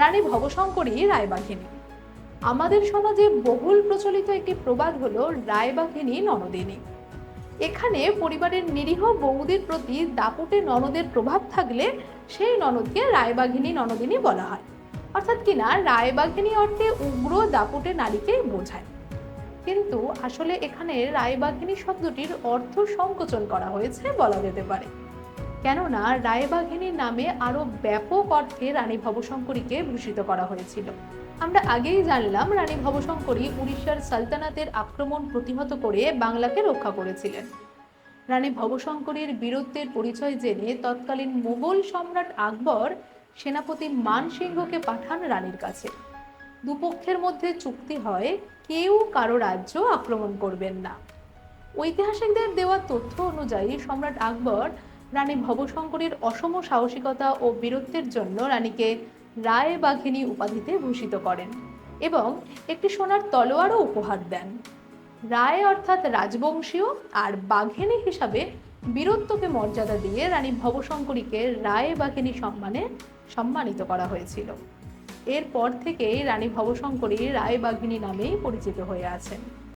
রানী ভবশঙ্করী রায়বাঘিনী। আমাদের সমাজে বহুল প্রচলিত একটি প্রবাদ হলো রায়বাঘিনী ননদিনী এখানে পরিবারের নিরীহ বৌদির প্রতি দাপুটে ননদের প্রভাব থাকলে সেই ননদকে রায়বাঘিনী ননদিনী বলা হয়। অর্থাৎ কিনা রায়বাঘিনী অর্থে উগ্র দাপুটে নারীকেই বোঝায়। কিন্তু আসলে এখানে রায়বাঘিনী শব্দটির অর্থ সংকোচন করা হয়েছে বলা যেতে পারে। কেননা রায়বাঘিনীর নামে আরও ব্যাপক অর্থে রানী ভবশঙ্করীকে ভূষিত করা হয়েছিল। আমরা আগেই জানলাম রানী ভবশঙ্করী উড়িষ্যার সালতানাতের আক্রমণ প্রতিহত করে বাংলাকে রক্ষা করেছিলেন। রানী ভবশঙ্করীর বীরত্বের পরিচয় জেনে তৎকালীন মুঘল সম্রাট আকবর সেনাপতি মানসিংহকে পাঠান রানীর কাছে। দুপক্ষের মধ্যে চুক্তি হয়, কেউ কারও রাজ্য আক্রমণ করবেন না। ঐতিহাসিকদের দেওয়া তথ্য অনুযায়ী সম্রাট আকবর রানী ভবশঙ্করীর অসম সাহসিকতা ও বীরত্বের জন্য রানীকে রায় বাঘিনী উপাধিতে ভূষিত করেন এবং একটি সোনার তলোয়ারও উপহার দেন। রায় অর্থাৎ রাজবংশীয় আর বাঘিনী হিসাবে বীরত্বকে মর্যাদা দিয়ে রানী ভবশঙ্করীকে রায় বাঘিনী সম্মানে সম্মানিত করা হয়েছিল। এরপর থেকেই রানী ভবশঙ্করী রায় বাঘিনী নামেই পরিচিত হয়ে আছেন।